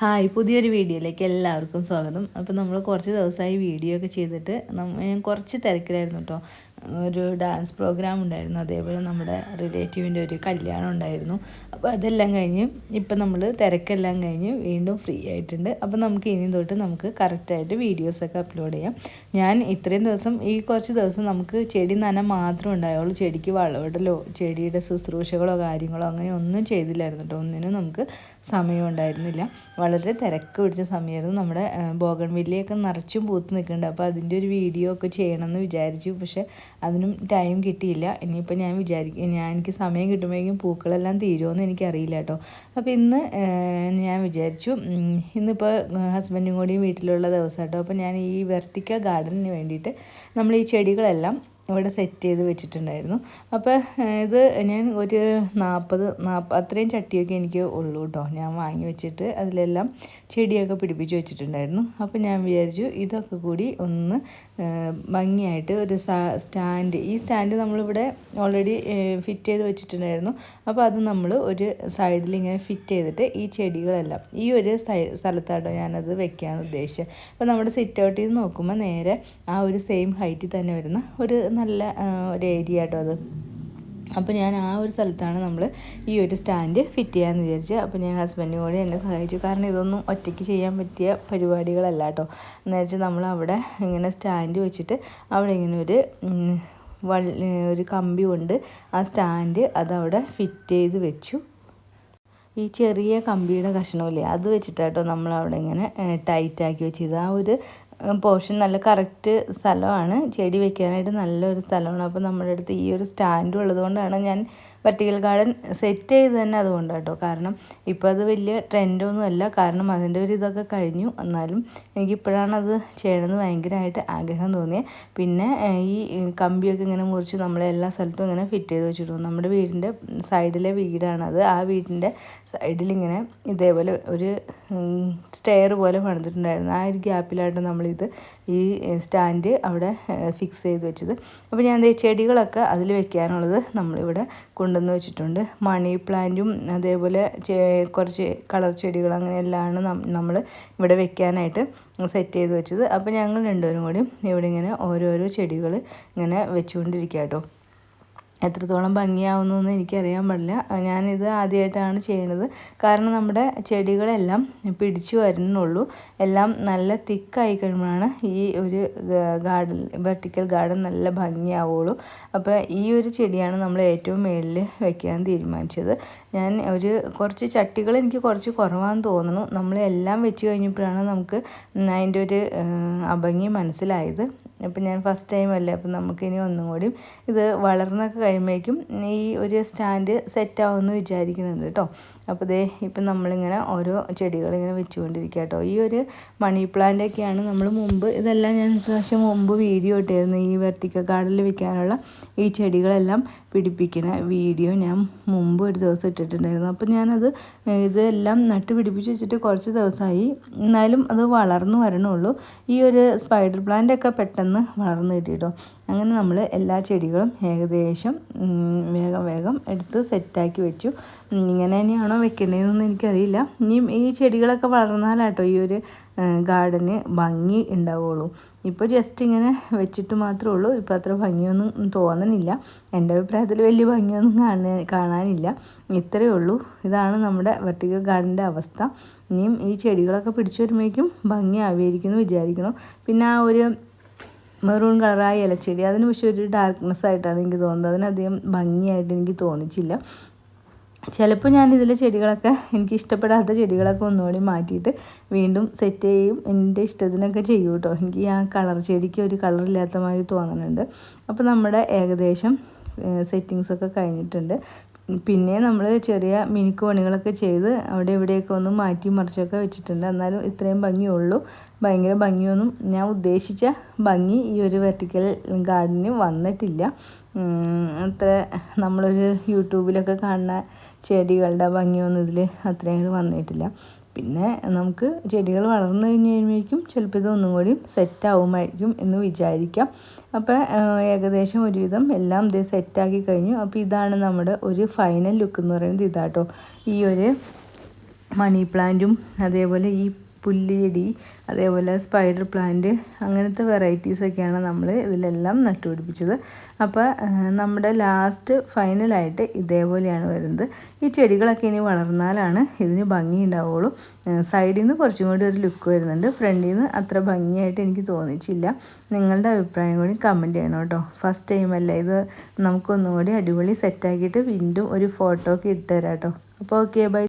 Hi പുതിയൊരു വീഡിയോയിലേക്ക് എല്ലാവർക്കും സ്വാഗതം. അപ്പോൾ നമ്മൾ കുറച്ച് ദിവസമായി വീഡിയോ ഒക്കെ ചെയ്തിട്ട് ഞാൻ കുറച്ച് തിരക്കിലായിരുന്നു കേട്ടോ. ഒരു ഡാൻസ് പ്രോഗ്രാം ഉണ്ടായിരുന്നു. അതേപോലെ നമ്മുടെ റിലേറ്റീവിന്റെ ഒരു കല്യാണം ഉണ്ടായിരുന്നു. അപ്പോൾ അതെല്ലാം കഴിഞ്ഞ് ഇപ്പം നമ്മൾ തിരക്കെല്ലാം കഴിഞ്ഞ് വീണ്ടും ഫ്രീ ആയിട്ടുണ്ട്. അപ്പോൾ നമുക്ക് ഇനി തൊട്ട് നമുക്ക് കറക്റ്റായിട്ട് വീഡിയോസൊക്കെ അപ്ലോഡ് ചെയ്യാം. ഞാൻ ഇത്രയും ദിവസം ഈ കുറച്ച് ദിവസം നമുക്ക് ചെടി നന മാത്രം ഉണ്ടായുള്ളൂ. ചെടിക്ക് വളമിടലോ ചെടിയുടെ ശുശ്രൂഷകളോ കാര്യങ്ങളോ അങ്ങനെ ഒന്നും ചെയ്തില്ലായിരുന്നു കേട്ടോ ഒന്നിനും നമുക്ക് സമയം ഉണ്ടായിരുന്നില്ല. വളരെ തിരക്ക് പിടിച്ച സമയമായിരുന്നു. നമ്മുടെ ബോഗൺ വില്ലയൊക്കെ നിറച്ചും പൂത്ത് നിൽക്കുന്നുണ്ട്. അപ്പോൾ അതിന്റെ ഒരു വീഡിയോ ഒക്കെ ചെയ്യണമെന്ന് വിചാരിച്ചു. പക്ഷേ അതിനും ടൈം കിട്ടിയില്ല. ഇനിയിപ്പോൾ ഞാൻ വിചാരിക്കും ഞാൻ എനിക്ക് സമയം കിട്ടുമ്പോഴേക്കും പൂക്കളെല്ലാം തീരുമെന്ന് എനിക്കറിയില്ല കേട്ടോ. അപ്പോൾ ഇന്ന് ഞാൻ വിചാരിച്ചു ഇന്നിപ്പോൾ ഹസ്ബൻഡും കൂടിയും വീട്ടിലുള്ള ദിവസം കേട്ടോ അപ്പോൾ ഞാൻ ഈ വെർട്ടിക്ക ഗാർഡനിന് വേണ്ടിയിട്ട് നമ്മൾ ഈ ചെടികളെല്ലാം ഇവിടെ സെറ്റ് ചെയ്ത് വെച്ചിട്ടുണ്ടായിരുന്നു. അപ്പോൾ ഇത് ഞാൻ ഒരു നാൽപ്പത് നാൽപ്പ അത്രയും ചട്ടിയൊക്കെ എനിക്ക് ഉള്ളൂ കേട്ടോ ഞാൻ വാങ്ങി വെച്ചിട്ട് അതിലെല്ലാം ചെടിയൊക്കെ പിടിപ്പിച്ച് വെച്ചിട്ടുണ്ടായിരുന്നു. അപ്പോൾ ഞാൻ വിചാരിച്ചു ഇതൊക്കെ കൂടി ഒന്ന് ഭംഗിയായിട്ട് ഒരു സ്റ്റാൻഡ് ഈ സ്റ്റാൻഡ് നമ്മളിവിടെ ഓൾറെഡി ഫിറ്റ് ചെയ്ത് വെച്ചിട്ടുണ്ടായിരുന്നു. അപ്പോൾ അത് നമ്മൾ ഒരു സൈഡിൽ ഇങ്ങനെ ഫിറ്റ് ചെയ്തിട്ട് ഈ ചെടികളെല്ലാം ഈ ഒരു സ്ഥലത്താട്ടോ ഞാനത് വെക്കാൻ ഉദ്ദേശിച്ചത് അപ്പോൾ നമ്മുടെ സിറ്റ് ഔട്ടിൽ നിന്ന് നോക്കുമ്പോൾ നേരെ ആ ഒരു സെയിം ഹൈറ്റിൽ തന്നെ വരുന്ന ഒരു നല്ല ഒരു ഏരിയ കേട്ടോ അത്. അപ്പോൾ ഞാൻ ആ ഒരു സ്ഥലത്താണ് നമ്മൾ ഈ ഒരു സ്റ്റാൻഡ് ഫിറ്റ് ചെയ്യാമെന്ന് വിചാരിച്ച് അപ്പോൾ ഞാൻ ഹസ്ബൻഡിനും കൂടി എന്നെ സഹായിച്ചു. കാരണം ഇതൊന്നും ഒറ്റയ്ക്ക് ചെയ്യാൻ പറ്റിയ പരിപാടികളല്ല കേട്ടോ. എന്ന് വെച്ചാൽ നമ്മൾ അവിടെ ഇങ്ങനെ സ്റ്റാൻഡ് വെച്ചിട്ട് അവിടെ ഇങ്ങനെ ഒരു ഒരു കമ്പി കൊണ്ട് ആ സ്റ്റാൻഡ് അതവിടെ ഫിറ്റ് ചെയ്ത് വെച്ചു. ഈ ചെറിയ കമ്പിയുടെ കഷ്ണമില്ലേ അത് വെച്ചിട്ടാട്ടോ നമ്മൾ അവിടെ ഇങ്ങനെ ടൈറ്റാക്കി വെച്ചത്. ആ ഒരു പോർഷൻ നല്ല കറക്റ്റ് സ്ഥലമാണ്. ചെടി വെക്കാനായിട്ട് നല്ലൊരു സ്ഥലമാണ്. അപ്പോൾ നമ്മുടെ അടുത്ത് ഈ ഒരു സ്റ്റാൻഡ് ഉള്ളതുകൊണ്ടാണ് ഞാൻ വെർട്ടിക്കൽ ഗാർഡൻ സെറ്റ് ചെയ്ത് തന്നെ അതുകൊണ്ട് കേട്ടോ കാരണം ഇപ്പോൾ അത് വലിയ ട്രെൻഡൊന്നും അല്ല. കാരണം അതിന്റെ ഒരു ഇതൊക്കെ കഴിഞ്ഞു. എന്നാലും എനിക്കിപ്പോഴാണ് അത് ചെയ്യണമെന്ന് ഭയങ്കരമായിട്ട് ആഗ്രഹം തോന്നിയത് പിന്നെ ഈ കമ്പിയൊക്കെ ഇങ്ങനെ മുറിച്ച് നമ്മളെ എല്ലാ സ്ഥലത്തും ഇങ്ങനെ ഫിറ്റ് ചെയ്ത് വെച്ചിട്ടു. നമ്മുടെ വീടിന്റെ സൈഡിലെ വീടാണത് ആ വീടിന്റെ സൈഡിലിങ്ങനെ ഇതേപോലെ ഒരു സ്റ്റെയർ പോലെ പണിതിട്ടുണ്ടായിരുന്നു. ആ ഒരു ഗ്യാപ്പിലായിട്ട് നമ്മളിത് ഈ സ്റ്റാൻഡ് അവിടെ ഫിക്സ് ചെയ്ത് വെച്ചത്. അപ്പോൾ ഞാൻ ചെടികളൊക്കെ അതിൽ വെക്കാനുള്ളത് നമ്മളിവിടെ കൊണ്ടുവന്ന് വെച്ചിട്ടുണ്ട്. മണി പ്ലാന്റും അതേപോലെ കുറച്ച് കളർ ചെടികൾ അങ്ങനെയെല്ലാമാണ് നമ്മൾ ഇവിടെ വെക്കാനായിട്ട് സെറ്റ് ചെയ്ത് വെച്ചത്. അപ്പോൾ ഞങ്ങൾ രണ്ടുപേരും കൂടി ഇവിടെ ഇങ്ങനെ ഓരോരോ ചെടികൾ ഇങ്ങനെ വെച്ചുകൊണ്ടിരിക്കുക കേട്ടോ എത്രത്തോളം ഭംഗിയാവുന്നു എനിക്കറിയാൻ പാടില്ല. ഞാനിത് ആദ്യമായിട്ടാണ് ചെയ്യുന്നത്. കാരണം നമ്മുടെ ചെടികളെല്ലാം പിടിച്ചു വരുന്നുള്ളൂ. എല്ലാം നല്ല തിക്കായി കഴിയുമ്പോഴാണ് ഈ ഒരു ഗാർഡൻ വെർട്ടിക്കൽ ഗാർഡൻ നല്ല ഭംഗിയാവുള്ളൂ. അപ്പോൾ ഈ ഒരു ചെടിയാണ് നമ്മൾ ഏറ്റവും മേളിൽ വെക്കാൻ തീരുമാനിച്ചത്. ഞാൻ ഒരു കുറച്ച് ചട്ടികൾ എനിക്ക് കുറച്ച് കുറവാന്ന് തോന്നുന്നു. നമ്മൾ എല്ലാം വെച്ച് കഴിഞ്ഞപ്പോഴാണ് നമുക്ക് അതിന്റെ ഒരു അഭംഗി മനസ്സിലായത്. അപ്പം ഞാൻ ഫസ്റ്റ് ടൈം അല്ലേ അപ്പം നമുക്കിനി ഒന്നും കൂടി ഇത് വളർന്നൊക്കെ കഴിയുമ്പോഴേക്കും ഈ ഒരു സ്റ്റാൻഡ് സെറ്റാവുമെന്ന് വിചാരിക്കുന്നുണ്ട് കേട്ടോ. അപ്പോൾ ദേ ഇപ്പം നമ്മളിങ്ങനെ ഓരോ ചെടികളിങ്ങനെ വെച്ചുകൊണ്ടിരിക്കുക കേട്ടോ ഈ ഒരു മണി പ്ലാന്റൊക്കെയാണ് നമ്മൾ മുമ്പ് ഇതെല്ലാം ഞാൻ പ്രാവശ്യം മുമ്പ് വീഡിയോ ഇട്ടായിരുന്നു ഈ വെർട്ടിക്കൽ ഗാർഡനിൽ വെക്കാനുള്ള ഈ ചെടികളെല്ലാം പിടിപ്പിക്കുന്ന വീഡിയോ ഞാൻ മുമ്പ് ഒരു ദിവസം ഇട്ടിട്ടുണ്ടായിരുന്നു. അപ്പോൾ ഞാനത് ഇതെല്ലാം നട്ട് പിടിപ്പിച്ച് വെച്ചിട്ട് കുറച്ച് ദിവസമായി. എന്നാലും അത് വളർന്നു വരണുള്ളൂ. ഈ ഒരു സ്പൈഡർ പ്ലാന്റൊക്കെ പെട്ടെന്ന് വളർന്നു കിട്ടിയിട്ടോ അങ്ങനെ നമ്മൾ എല്ലാ ചെടികളും ഏകദേശം വേഗം വേഗം എടുത്ത് സെറ്റാക്കി വെച്ചു. ഇങ്ങനെ തന്നെയാണോ വെക്കേണ്ടതെന്നൊന്നും എനിക്കറിയില്ല. ഇനിയും ഈ ചെടികളൊക്കെ വളർന്നാലാട്ടോ ഈ ഒരു ഗാർഡന് ഭംഗി ഉണ്ടാവുള്ളൂ. ഇപ്പോൾ ജസ്റ്റ് ഇങ്ങനെ വെച്ചിട്ട് മാത്രമേ ഉള്ളൂ. ഇപ്പോൾ അത്ര ഭംഗിയൊന്നും തോന്നണില്ല. എന്റെ അഭിപ്രായത്തിൽ വലിയ ഭംഗിയൊന്നും കാണാൻ കാണാനില്ല. ഇത്രയേ ഉള്ളൂ. ഇതാണ് നമ്മുടെ വെർട്ടിക്കൽ ഗാർഡന്റെ അവസ്ഥ. ഇനിയും ഈ ചെടികളൊക്കെ പിടിച്ചു വരുമ്പോഴേക്കും ഭംഗിയാവുമായിരിക്കും എന്ന് വിചാരിക്കണം പിന്നെ ആ ഒരു മെറൂൺ കളറായ ഇലച്ചെടി അതിന് പക്ഷേ ഒരു ഡാർക്ക്നെസ് ആയിട്ടാണ് എനിക്ക് തോന്നുന്നത്. അതിനധികം ഭംഗിയായിട്ട് എനിക്ക് തോന്നിച്ചില്ല. ചിലപ്പോൾ ഞാൻ ഇതിലെ ചെടികളൊക്കെ എനിക്ക് ഇഷ്ടപ്പെടാത്ത ചെടികളൊക്കെ ഒന്നുകൂടി മാറ്റിയിട്ട് വീണ്ടും സെറ്റ് ചെയ്യും. എന്റെ ഇഷ്ടത്തിനൊക്കെ ചെയ്യും കേട്ടോ. എനിക്ക് ആ കളർ ചെടിക്ക് ഒരു കളറില്ലാത്ത മാതിരി തോന്നുന്നുണ്ട്. അപ്പോൾ നമ്മുടെ ഏകദേശം സെറ്റിങ്സൊക്കെ കഴിഞ്ഞിട്ടുണ്ട്. പിന്നെ നമ്മൾ ചെറിയ മിനുക്ക് പണികളൊക്കെ ചെയ്ത് അവിടെ ഇവിടെയൊക്കെ ഒന്ന് മാറ്റി മറിച്ചൊക്കെ വെച്ചിട്ടുണ്ട്. എന്നാലും ഇത്രയും ഭംഗിയുള്ളൂ. ഭയങ്കര ഭംഗിയൊന്നും ഞാൻ ഉദ്ദേശിച്ച ഭംഗി ഈ ഒരു വെർട്ടിക്കൽ ഗാർഡന് വന്നിട്ടില്ല. അത്ര നമ്മളൊരു യൂട്യൂബിലൊക്കെ കാണുന്ന ചെടികളുടെ ഭംഗിയൊന്നും ഇതിൽ അത്രയും വന്നിട്ടില്ല. പിന്നെ നമുക്ക് ചെടികൾ വളർന്നു കഴിഞ്ഞ് കഴിയുമ്പോഴേക്കും ചിലപ്പോൾ ഇത് ഒന്നും കൂടി സെറ്റ് ആവുമായിരിക്കും എന്ന് വിചാരിക്കാം. അപ്പോൾ ഏകദേശം ഒരുവിധം എല്ലാം ഇത് സെറ്റാക്കി കഴിഞ്ഞു. അപ്പോൾ ഇതാണ് നമ്മുടെ ഒരു ഫൈനൽ ലുക്ക് എന്ന് പറയുന്നത് ഇതാട്ടോ. ഈ ഒരു മണി പ്ലാന്റും അതേപോലെ ഈ പുല്ലുചെടി അതേപോലെ സ്പൈഡർ പ്ലാന്റ് അങ്ങനത്തെ വെറൈറ്റീസൊക്കെയാണ് നമ്മൾ ഇതിലെല്ലാം നട്ടുപിടിപ്പിച്ചത്. അപ്പോൾ നമ്മുടെ ലാസ്റ്റ് ഫൈനലായിട്ട് ഇതേപോലെയാണ് വരുന്നത്. ഈ ചെടികളൊക്കെ ഇനി വളർന്നാലാണ് ഇതിന് ഭംഗി ഉണ്ടാവുള്ളൂ. സൈഡിൽ നിന്ന് കുറച്ചും കൂടി ഒരു ലുക്ക് വരുന്നുണ്ട്. ഫ്രണ്ടിൽ നിന്ന് അത്ര ഭംഗിയായിട്ട് എനിക്ക് തോന്നിച്ചില്ല. നിങ്ങളുടെ അഭിപ്രായം കൂടി കമന്റ് ചെയ്യണം കേട്ടോ. ഫസ്റ്റ് ടൈം അല്ല? ഇത് നമുക്കൊന്നും കൂടി അടിപൊളി സെറ്റാക്കിയിട്ട് വീണ്ടും ഒരു ഫോട്ടോ ഒക്കെ ഇട്ട് തരാം കേട്ടോ. അപ്പോൾ ഓക്കെ ബൈ